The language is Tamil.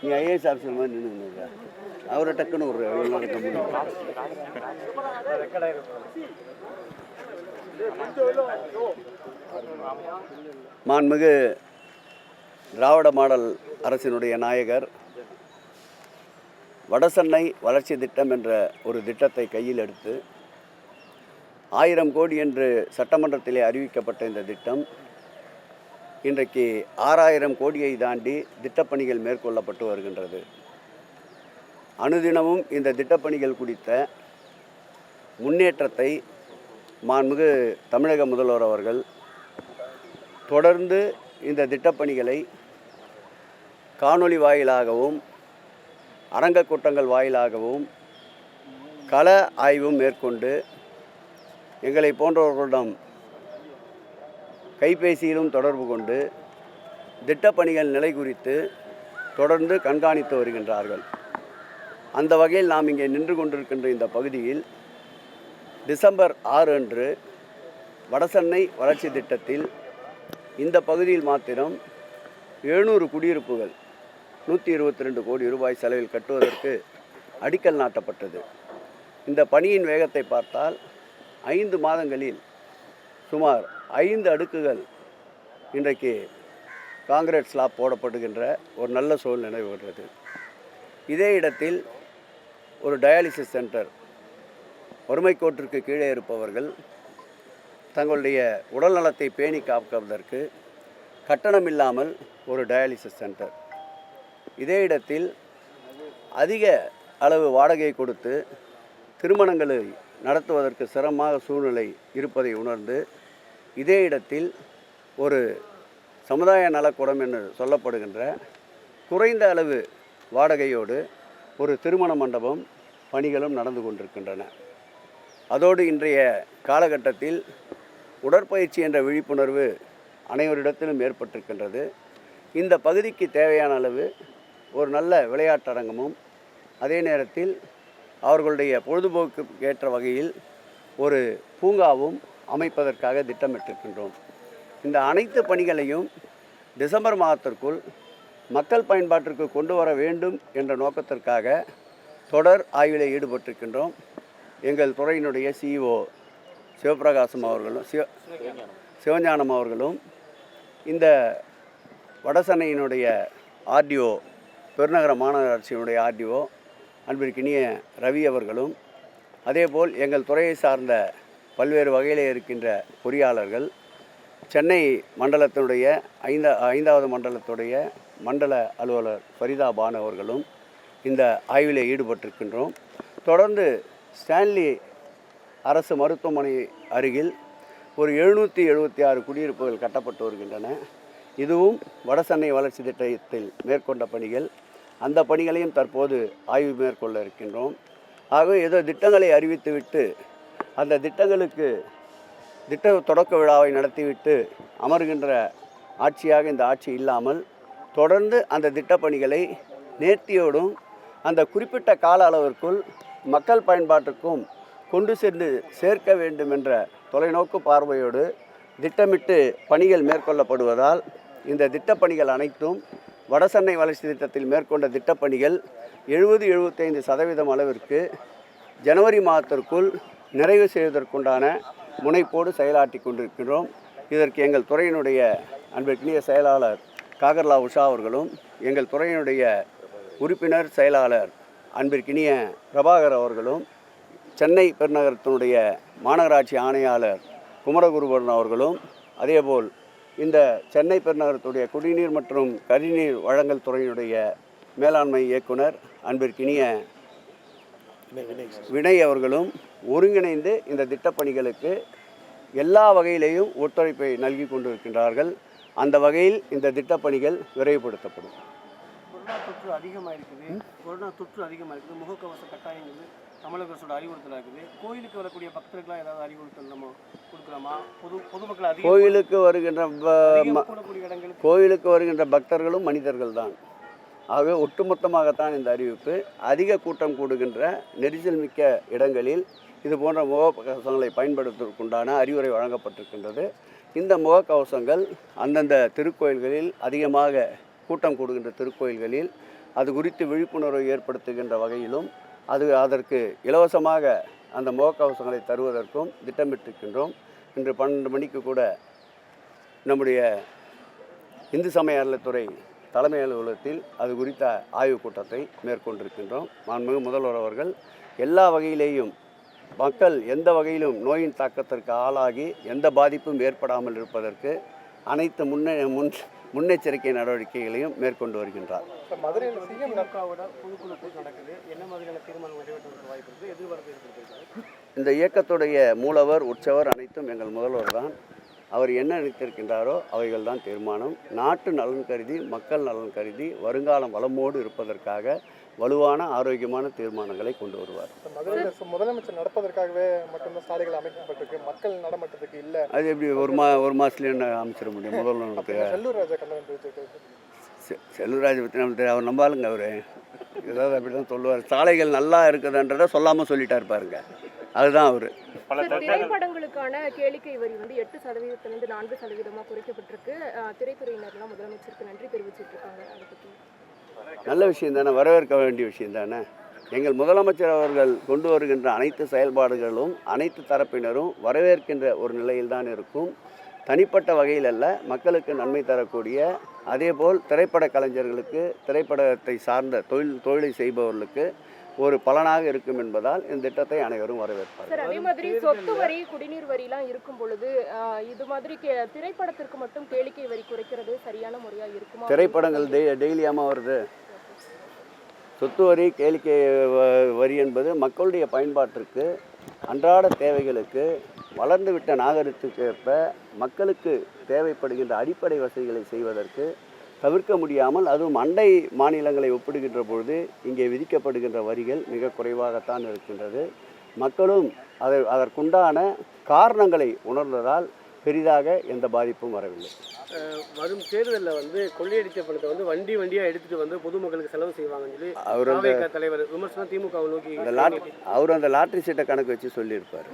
நீ ஐஏஎஸ் ஆஃபீஸர் மாதிரி நின்று அவரை டக்குன்னு ஒரு நடக்க முடியும். மாண்புமிகு திராவிட மாடல் அரசினுடைய நாயகர் வடசென்னை வளர்ச்சி திட்டம் என்ற ஒரு திட்டத்தை கையில் எடுத்து ஆயிரம் கோடி என்று சட்டமன்றத்திலே அறிவிக்கப்பட்ட இந்த திட்டம் இன்றைக்கு ஆறாயிரம் கோடியை தாண்டி திட்டப்பணிகள் மேற்கொள்ளப்பட்டு வருகின்றது. அனுதினமும் இந்த திட்டப்பணிகள் குறித்த முன்னேற்றத்தை மாண்புமிகு தமிழக முதல்வர் அவர்கள் தொடர்ந்து இந்த திட்டப்பணிகளை காணொளி வாயிலாகவும் அரங்க கூட்டங்கள் வாயிலாகவும் கள ஆய்வும் மேற்கொண்டு எங்களை போன்றவர்களிடம் கைபேசியிலும் தொடர்பு கொண்டு திட்டப்பணிகள் நிலை குறித்து தொடர்ந்து கண்காணித்து வருகின்றார்கள். அந்த வகையில் நாம் இங்கே நின்று கொண்டிருக்கின்ற இந்த பகுதியில் டிசம்பர் ஆறு அன்று வடசென்னை வளர்ச்சி திட்டத்தில் இந்த பகுதியில் மாத்திரம் எழுநூறு குடியிருப்புகள் நூற்றி இருபத்தி ரெண்டு கோடி ரூபாய் செலவில் கட்டுவதற்கு அடிக்கல் நாட்டப்பட்டது. இந்த பணியின் வேகத்தை பார்த்தால் ஐந்து மாதங்களில் சுமார் ஐந்து அடுக்குகள் இன்றைக்கு காங்கிரீட் ஸ்லாப் போடப்படுகின்ற ஒரு நல்ல சூழ்நிலை வருகிறது. இதே இடத்தில் ஒரு டயாலிசிஸ் சென்டர் வறுமை கோட்டிற்கு கீழே இருப்பவர்கள் தங்களுடைய உடல் நலத்தை பேணி காப்பதற்கு கட்டணம் இல்லாமல் ஒரு டயாலிசிஸ் சென்டர். இதே இடத்தில் அதிக அளவு வாடகை கொடுத்து திருமணங்களை நடத்துவதற்கு சிரமமாக சூழ்நிலை இருப்பதை உணர்ந்து இதே இடத்தில் ஒரு சமுதாய நலக்கூடம் என்று சொல்லப்படுகின்ற குறைந்த அளவு வாடகையோடு ஒரு திருமண மண்டபம் பணிகளும் நடந்து கொண்டிருக்கின்றன. அதோடு இன்றைய காலகட்டத்தில் உடற்பயிற்சி என்ற விழிப்புணர்வு அனைவரிடத்திலும் ஏற்பட்டிருக்கின்றது. இந்த பகுதிக்கு தேவையான அளவு ஒரு நல்ல விளையாட்டரங்கமும் அதே நேரத்தில் அவர்களுடைய பொழுதுபோக்கு ஏற்ற வகையில் ஒரு பூங்காவும் அமைப்பதற்காக திட்டமிட்டிருக்கின்றோம். இந்த அனைத்து பணிகளையும் டிசம்பர் மாதத்திற்குள் மக்கள் பயன்பாட்டிற்கு கொண்டு வர வேண்டும் என்ற நோக்கத்திற்காக தொடர் ஆய்வில் ஈடுபட்டிருக்கின்றோம். எங்கள் துறையினுடைய சிஇஓ சிவபிரகாசம் அவர்களும் சிவ சிவஞானம் அவர்களும் இந்த வடசென்னையினுடைய ஆர்டிஓ பெருநகர மாநகராட்சியினுடைய ஆர்டிஓ அன்பிற்கினிய ரவி அவர்களும் அதேபோல் எங்கள் துறையை சார்ந்த பல்வேறு வகையில் இருக்கின்ற பொறியாளர்கள் சென்னை மண்டலத்தினுடைய ஐந்த ஐந்தாவது மண்டலத்துடைய மண்டல அலுவலர் ஃபரிதா பானு அவர்களும் இந்த ஆய்வில் ஈடுபட்டிருக்கின்றோம். தொடர்ந்து ஸ்டான்லி அரசு மருத்துவமனை அருகில் ஒரு எழுநூற்றி எழுபத்தி ஆறு குடியிருப்புகள் கட்டப்பட்டு வருகின்றன. இதுவும் வடசென்னை வளர்ச்சி திட்டத்தில் மேற்கொண்ட பணிகள். அந்த பணிகளையும் தற்போது ஆய்வு மேற்கொள்ள இருக்கின்றோம். ஆகவே ஏதோ திட்டங்களை அறிவித்துவிட்டு அந்த திட்டங்களுக்கு திட்ட தொடக்க விழாவை நடத்திவிட்டு அமர்கின்ற ஆட்சியாக இந்த ஆட்சி இல்லாமல் தொடர்ந்து அந்த திட்டப்பணிகளை நேர்த்தியோடும் அந்த குறிப்பிட்ட கால அளவிற்குள் மக்கள் பயன்பாட்டுக்கும் கொண்டு சென்று சேர்க்க வேண்டும் என்ற தொலைநோக்கு பார்வையோடு திட்டமிட்டு பணிகள் மேற்கொள்ளப்படுவதால் இந்த திட்டப்பணிகள் அனைத்தும் வடசென்னை வளர்ச்சி திட்டத்தில் மேற்கொண்ட திட்டப்பணிகள் எழுபது எழுபத்தைந்து சதவீதம் அளவிற்கு ஜனவரி மாதத்திற்குள் நிறைவு செய்வதற்குண்டான முனைப்போடு செயலாற்றி கொண்டிருக்கிறோம் இதற்கு எங்கள் துறையினுடைய அன்பிற்கினிய செயலாளர் காகர்லா உஷா அவர்களும் எங்கள் துறையினுடைய உறுப்பினர் செயலாளர் அன்பிற்கினிய பிரபாகர் அவர்களும் சென்னை பெருநகரத்தினுடைய மாநகராட்சி ஆணையாளர் குமரகுருபரன் அவர்களும் அதேபோல் இந்த சென்னை பெருநகரத்துடைய குடிநீர் மற்றும் கழிநீர் வழங்கல் துறையினுடைய மேலாண்மை இயக்குனர் அன்பிற்கினிய வினய் அவர்களும் ஒருங்கிணைந்து இந்த திட்டப்பணிகளுக்கு எல்லா வகையிலேயும் ஒத்துழைப்பை நல்கி கொண்டிருக்கின்றார்கள். அந்த வகையில் இந்த திட்டப்பணிகள் விரைவுபடுத்தப்படும். கொரோனா தொற்று அதிகமாக இருக்குது கொரோனா தொற்று அதிகமாக இருக்குது முகக்கவச கட்டாயங்கிறது தமிழக அரசோட அறிவுறுத்தலாக இருக்குது. கோயிலுக்கு வரக்கூடிய பக்தர்களாக ஏதாவது அறிவுறுத்தல் நம்ம கொடுக்கலாமா? பொது பொதுமக்கள் அதிகம் கோயிலுக்கு வருகின்ற கோயிலுக்கு வருகின்ற பக்தர்களும் மனிதர்கள் தான் ஆகவே ஒட்டுமொத்தமாகத்தான் இந்த அறிவிப்பு. அதிக கூட்டம் கூடுகின்ற நெரிசல் மிக்க இடங்களில் இது போன்ற முகக்கவசங்களை பயன்படுத்துவதற்குண்டான அறிவுரை வழங்கப்பட்டிருக்கின்றது. இந்த முகக்கவசங்கள் அந்தந்த திருக்கோயில்களில் அதிகமாக கூட்டம் கூடுகின்ற திருக்கோயில்களில் அது குறித்து விழிப்புணர்வை ஏற்படுத்துகின்ற வகையிலும் அது அதற்கு இலவசமாக அந்த முகக்கவசங்களை தருவதற்கும் திட்டமிட்டிருக்கின்றோம். இன்று பன்னெண்டு மணிக்கு கூட நம்முடைய இந்து சமய அறநிலைத்துறை தலைமை அலுவலகத்தில் அது குறித்த ஆய்வுக் கூட்டத்தை மேற்கொண்டிருக்கின்றோம். மாண்புமிகு முதல்வர் அவர்கள் எல்லா வகையிலேயும் மக்கள் எந்த வகையிலும் நோயின் தாக்கத்திற்கு ஆளாகி எந்த பாதிப்பும் ஏற்படாமல் இருப்பதற்கு அனைத்து முன்னே முன் முன்னெச்சரிக்கை நடவடிக்கைகளையும் மேற்கொண்டு வருகின்றார். இந்த இயக்கத்துடைய மூலவர் உற்சவர் அனைத்தும் எங்கள் முதல்வர் தான். அவர் என்ன நினைத்திருக்கின்றாரோ அவைகள் தான் தீர்மானம். நாட்டு நலன் கருதி மக்கள் நலன் கருதி வருங்காலம் வளமோடு இருப்பதற்காக வலுவான ஆரோக்கியமான தீர்மானங்களை கொண்டு வருவார். முதலமைச்சர் நடப்பதற்காக மட்டும்தான் சாலைகள் அமைக்கப்பட்டிருக்கு. மக்கள் நடமாட்டத்துக்கு இல்ல. அது எப்படி ஒரு மா ஒரு மாதத்துலேயே என்ன அமைச்சிட முடியும்? அப்படின்னு செல்லூர் ராஜா கண்டனம் தெரிவிச்சிருக்காரு செ- செல்வராஜ் பற்றி தெரியும். அவர் நம்பாளுங்க அவர். ஏதாவது அப்படி தான் சொல்லுவார். சாலைகள் நல்லா இருக்குதுன்றதை சொல்லாமல் சொல்லிட்டார் பாருங்க. அதுதான் அவர். சார், திரைப்படங்களுக்கான கேளிக்கை வரி வந்து எட்டு சதவீதத்திலிருந்து நான்கு சதவீதமா குறைக்கப்பட்டிருக்கு. திரைத்துறையினர்லாம் முதலமைச்சருக்கு நன்றி தெரிவிச்சிட்டு இருக்காங்க நல்ல விஷயம் தானே? வரவேற்க வேண்டிய விஷயம் தானே? எங்கள் முதலமைச்சர் அவர்கள் கொண்டு வருகின்ற அனைத்து செயல்பாடுகளும் அனைத்து தரப்பினரும் வரவேற்கின்ற ஒரு நிலையில்தான் இருக்கும். தனிப்பட்ட வகையில் அல்ல மக்களுக்கு நன்மை தரக்கூடிய அதேபோல் திரைப்பட கலைஞர்களுக்கு திரைப்படத்தை சார்ந்த தொழில் தொழிலை செய்பவர்களுக்கு ஒரு பலனாக இருக்கும் என்பதால் இந்த திட்டத்தை அனைவரும் வரவேற்பார்கள். சார் அதே மாதிரி சொத்து வரி குடிநீர் வரிலாம் இருக்கும் பொழுது இது மாதிரி திரைப்படத்திற்கு மட்டும் கேளிக்கை வரி குறைக்கிறது சரியான முறையா இருக்குமா? திரைப்படங்கள் டெய் டெய்லியாமல் வருது. சொத்து வரி கேளிக்கை வரி என்பது மக்களுடைய பயன்பாட்டிற்கு அன்றாட தேவைகளுக்கு வளர்ந்துவிட்ட நாகரிகத்துக்கு ஏற்ப மக்களுக்கு தேவைப்படுகின்ற அடிப்படை வசதிகளை செய்வதற்கு தவிர்க்க முடியாமல் அதுவும் அண்டை மாநிலங்களை ஒப்பிடுகின்ற பொழுது இங்கே விதிக்கப்படுகின்ற வரிகள் மிக குறைவாகத்தான் இருக்கின்றது. மக்களும் அதை அதற்குண்டான காரணங்களை உணர்ந்ததால் பெரிதாக எந்த பாதிப்பும் வரவில்லை. வரும் தேர்தலில் வந்து கொள்ளையடித்த பணத்தை வந்து வண்டி வண்டியாக எடுத்துட்டு வந்து பொதுமக்களுக்கு செலவு செய்வாங்கன்னு சொல்லி அவர் அந்த தலைவர் விமர்சனம் திமுகவை நோக்கி அவர் அந்த லாட்ரி சீட்டை கணக்கு வச்சு சொல்லியிருப்பார்.